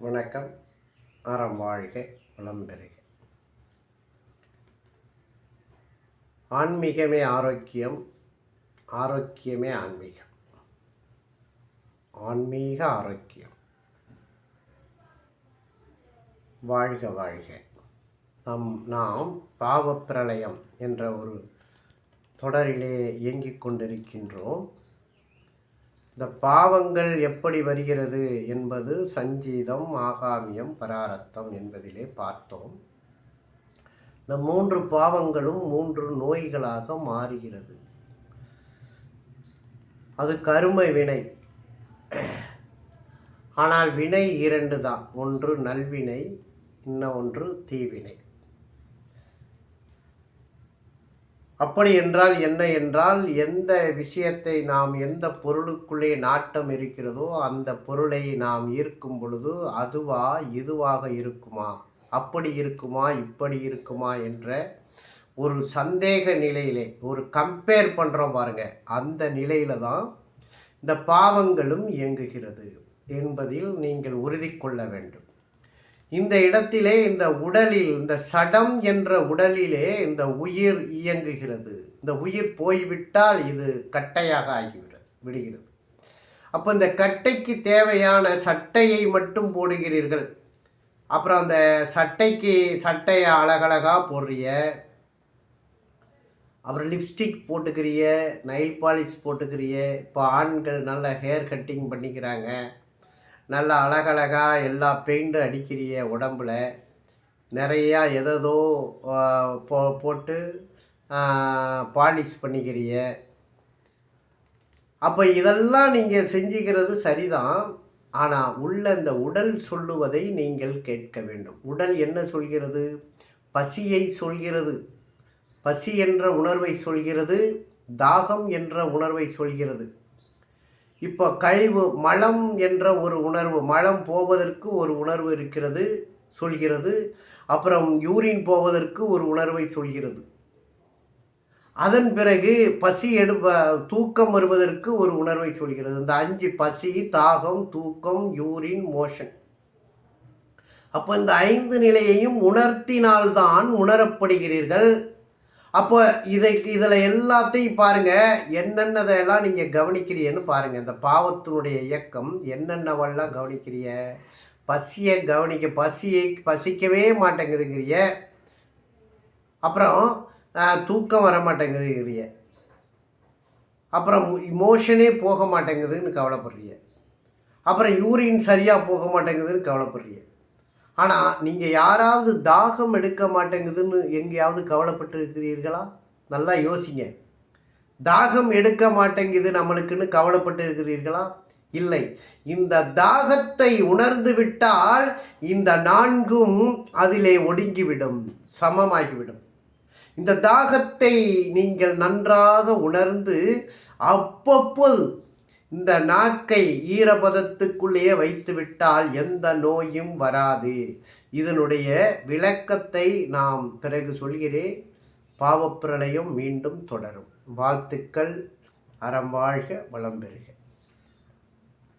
வணக்கம். அறம் வாழ்க வளம்பெறுக ஆன்மீகமே ஆரோக்கியம் ஆரோக்கியமே ஆன்மீகம். ஆன்மீக ஆரோக்கியம். வாழ்க வாழ்க. நம் நாம் பாவப்பிரளயம் என்ற ஒரு தொடரிலே இயங்கிக் கொண்டிருக்கின்றோம். இந்த பாவங்கள் எப்படி வருகிறது என்பது சஞ்சீதம் ஆகாமியம் பராரத்தம் என்பதிலே பார்த்தோம். இந்த மூன்று பாவங்களும் மூன்று நோய்களாக மாறுகிறது. அது கரும வினை. ஆனால் வினை இரண்டு தான். ஒன்று நல்வினை இன்னும் ஒன்று தீவினை. அப்படி என்றால் என்ன என்றால் எந்த விஷயத்தை நாம் எந்த பொருளுக்குள்ளே நாட்டம் இருக்கிறதோ அந்த பொருளை நாம் ஈர்க்கும் பொழுது அதுவா இதுவாக இருக்குமா? அப்படி இருக்குமா இப்படி இருக்குமா என்ற ஒரு சந்தேக நிலையிலே ஒரு கம்பேர் பண்ணுறோம் பாருங்க. அந்த நிலையில தான் இந்த பாவங்களும் இயங்குகிறது என்பதில் நீங்கள் உறுதி கொள்ள வேண்டும். இந்த இடத்திலே இந்த உடலில் இந்த சடம் என்ற உடலிலே இந்த உயிர் இயங்குகிறது. இந்த உயிர் போய்விட்டால் இது கட்டையாக ஆகிவிடும் விடுகிறது. அப்போ இந்த கட்டைக்கு தேவையான சட்டையை மட்டும் போடுகிறீர்கள். அப்புறம் அந்த சட்டைக்கு சட்டையை அழகழகாக போடுறிய அப்புறம் லிப்ஸ்டிக் போட்டுக்கிறிய நைல் பாலிஷ் போட்டுக்கிறிய இப்போ ஆண்கள் நல்ல ஹேர் கட்டிங் பண்ணிக்கிறாங்க. நல்லா அழகழகாக எல்லா பெயிண்ட்டும் அடிக்கிறிய உடம்புல நிறையா எதோ போ போட்டு பாலிஷ் பண்ணிக்கிறிய. அப்போ இதெல்லாம் நீங்கள் செஞ்சுக்கிறது சரிதான். ஆனால் உள்ள இந்த உடல் சொல்லுவதை நீங்கள் கேட்க வேண்டும். உடல் என்ன சொல்கிறது? பசியை சொல்கிறது. பசி என்ற உணர்வை சொல்கிறது. தாகம் என்ற உணர்வை சொல்கிறது. இப்போ கழிவு மலம் என்ற ஒரு உணர்வு மலம் போவதற்கு ஒரு உணர்வு இருக்கிறது சொல்கிறது. அப்புறம் யூரின் போவதற்கு ஒரு உணர்வை சொல்கிறது. அதன் பிறகு பசி எடுப்ப தூக்கம் வருவதற்கு ஒரு உணர்வை சொல்கிறது. இந்த அஞ்சு பசி தாகம் தூக்கம் யூரின் மோஷன். அப்போ இந்த ஐந்து நிலையையும் உணர்த்தினால்தான் உணரப்படுகிறீர்கள். அப்போ இதை இதில் எல்லாத்தையும் பாருங்கள் என்னென்னதெல்லாம் நீங்கள் கவனிக்கிறீன்னு பாருங்கள் இந்த பாவத்தினுடைய இயக்கம் என்னென்னவெல்லாம் கவனிக்கிறிய? பசியை கவனிக்க பசியை பசிக்கவே மாட்டேங்குதுங்கிறிய. அப்புறம் தூக்கம் வர மாட்டேங்குதுங்கிறிய அப்புறம் இமோஷனே போக மாட்டேங்குதுன்னு கவலைப்படுறிய. அப்புறம் யூரின் சரியாக போக மாட்டேங்குதுன்னு கவலைப்படுறிய. ஆனால் நீங்கள் யாராவது தாகம் எடுக்க மாட்டேங்குதுன்னு எங்கேயாவது கவலைப்பட்டு இருக்கிறீர்களா நல்லா யோசிங்க. தாகம் எடுக்க மாட்டேங்குது நம்மளுக்குன்னு கவலைப்பட்டு இருக்கிறீர்களா இல்லை. இந்த தாகத்தை உணர்ந்து விட்டால் இந்த நான்கும் அதிலே ஒடுங்கிவிடும் சமமாகிவிடும். இந்த தாகத்தை நீங்கள் நன்றாக உணர்ந்து அப்பப்போது இந்த நாக்கை ஈரபதத்துக்குள்ளேயே வைத்துவிட்டால் எந்த நோயும் வராது. இதனுடைய விளக்கத்தை நாம் பிறகு சொல்கிறேன். பாவப்பிரளயம் மீண்டும் தொடரும். வாழ்த்துக்கள். அறம் வாழ்க வளம் பெறுக.